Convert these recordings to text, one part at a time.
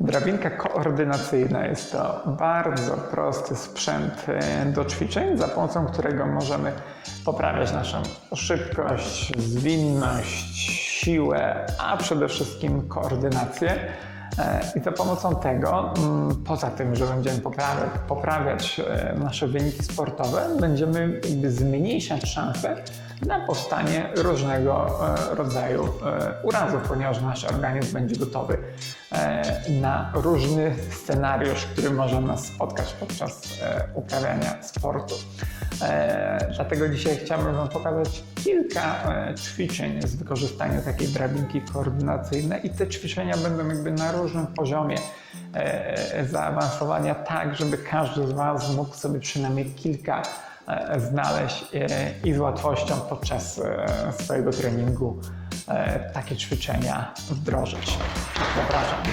Drabinka koordynacyjna jest to bardzo prosty sprzęt e, do ćwiczeń, za pomocą którego możemy poprawiać naszą szybkość, zwinność, siłę, a przede wszystkim koordynację. E, I za pomocą tego, mm, poza tym, że będziemy poprawiać, poprawiać e, nasze wyniki sportowe, będziemy zmniejszać szanse na powstanie różnego e, rodzaju urazów, ponieważ nasz organizm będzie gotowy na różny scenariusz, który może nas spotkać podczas uprawiania sportu. E, Dlatego dzisiaj chciałbym Wam pokazać kilka e, ćwiczeń z wykorzystaniem takiej drabinki koordynacyjnej i te ćwiczenia będą jakby na różnym poziomie e, zaawansowania, tak żeby każdy z Was mógł sobie przynajmniej kilka znaleźć i z łatwością podczas swojego treningu takie ćwiczenia wdrożyć. Zapraszam.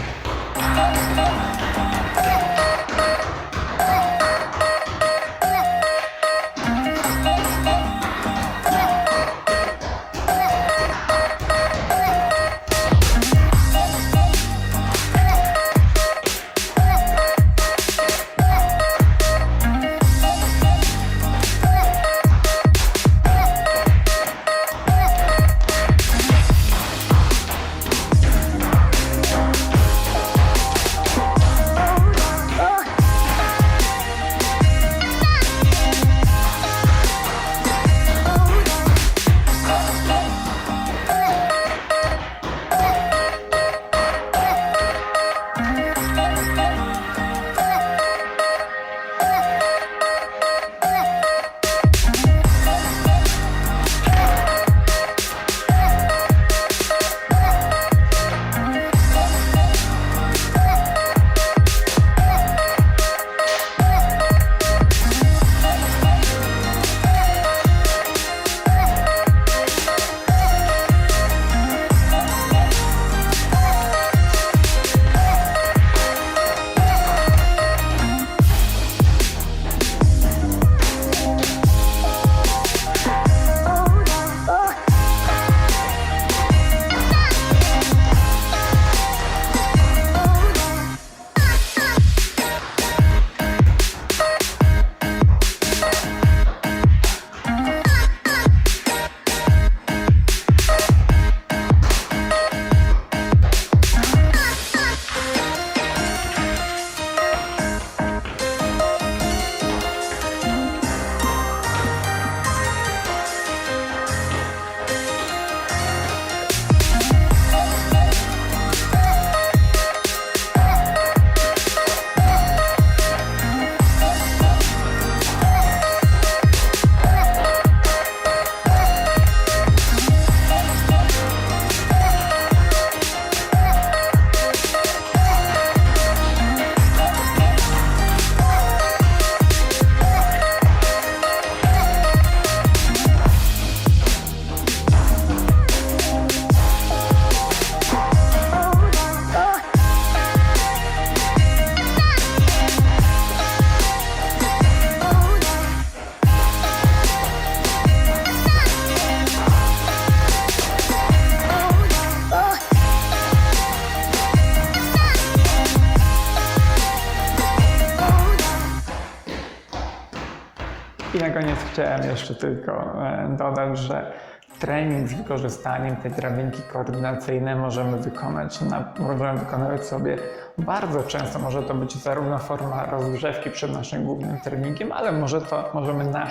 I na koniec chciałem jeszcze tylko e, dodać, że trening z wykorzystaniem tej drabinki koordynacyjnej możemy wykonać, na, możemy wykonywać sobie bardzo często. Może to być zarówno forma rozgrzewki przed naszym głównym treningiem, ale może to możemy na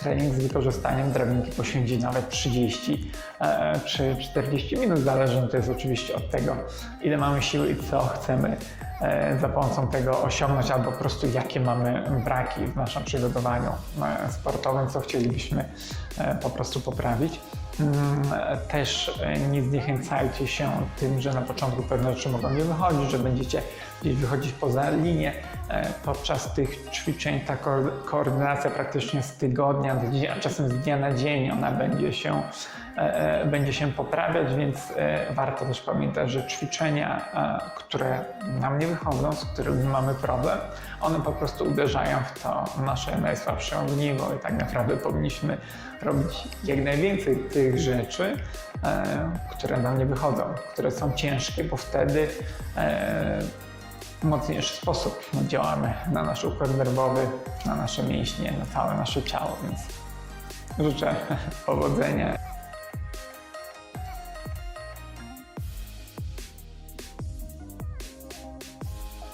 trening z wykorzystaniem drabinki poświęcić nawet 30 e, czy 40 minut. Zależy to jest oczywiście od tego, ile mamy siły i co chcemy e, za pomocą tego osiągnąć, albo po prostu jakie mamy braki w naszym przygotowaniu e, sportowym, co chcielibyśmy po prostu poprawić. Mm, Też nie zniechęcajcie się tym, że na początku pewne rzeczy mogą nie wychodzić, że będziecie gdzieś wychodzić poza linię. E, Podczas tych ćwiczeń ta ko- koordynacja praktycznie z tygodnia a czasem z dnia na dzień ona będzie się, e, e, będzie się poprawiać, więc warto też pamiętać, że ćwiczenia, które nam nie wychodzą, z którymi mamy problem, one po prostu uderzają w to nasze najsłabsze ogniwo i tak naprawdę powinniśmy robić jak najwięcej tych rzeczy, które nam nie wychodzą, które są ciężkie, bo wtedy mocniejszy sposób działamy na nasz układ nerwowy, na nasze mięśnie, na całe nasze ciało, więc życzę powodzenia.